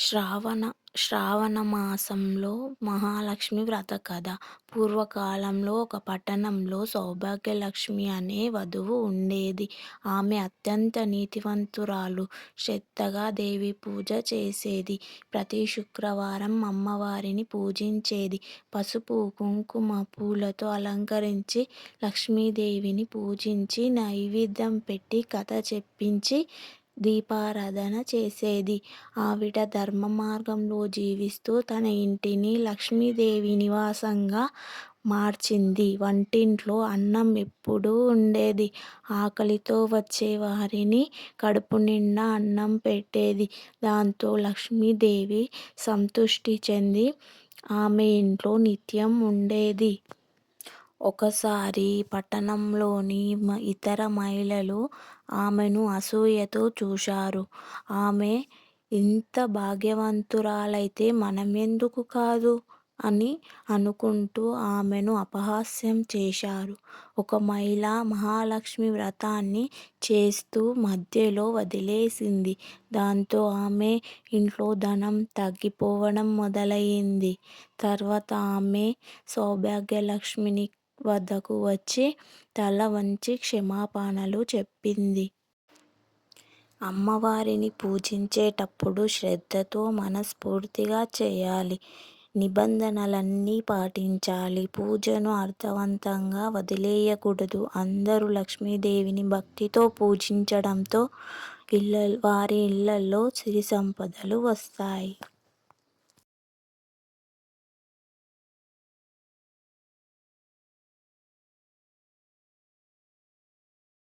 శ్రావణ శ్రావణ మాసంలో మహాలక్ష్మి వ్రత కథ పూర్వకాలంలో ఒక పట్టణంలో సౌభాగ్యలక్ష్మి అనే వధువు ఉండేది. ఆమె అత్యంత నీతివంతురాలు. శ్రద్ధగా దేవి పూజ చేసేది. ప్రతి శుక్రవారం అమ్మవారిని పూజించేది. పసుపు, కుంకుమ, పూలతో అలంకరించి లక్ష్మీదేవిని పూజించి నైవేద్యం పెట్టి కథ చెప్పించి దీపారాధన చేసేది. ఆవిడ ధర్మ మార్గంలో జీవిస్తూ తన ఇంటిని లక్ష్మీదేవి నివాసంగా మార్చింది. వంటింట్లో అన్నం ఎప్పుడూ ఉండేది. ఆకలితో వచ్చే వారికి కడుపునిండా అన్నం పెట్టేది. దాంతో లక్ష్మీదేవి సంతృష్టి చెంది ఆమె ఇంట్లో నిత్యం ఉండేది. ఒకసారి పట్టణంలోని ఇతర మహిళలు ఆమెను అసూయతో చూశారు. ఆమె ఇంత భాగ్యవంతురాలైతే మనమెందుకు కాదు? అని అనుకుంటూ ఆమెను అపహాస్యం చేశారు. ఒక మహిళ మహాలక్ష్మి వ్రతాన్ని చేస్తూ మధ్యలో వదిలేసింది. దాంతో ఆమె ఇంట్లో ధనం తగ్గిపోవడం మొదలైంది తర్వాత ఆమె సౌభాగ్యలక్ష్మిని వద్దకు వచ్చి తల వంచి క్షమాపణలు చెప్పింది. అమ్మవారిని పూజించేటప్పుడు శ్రద్ధతో మనస్ఫూర్తిగా చేయాలి. నిబంధనలన్నీ పాటించాలి. పూజను అర్థవంతంగా వదిలేయకూడదు. అందరూ లక్ష్మీదేవిని భక్తితో పూజించడంతో ఇళ్ళ వారి ఇళ్ళల్లో సిరి సంపదలు వస్తాయి.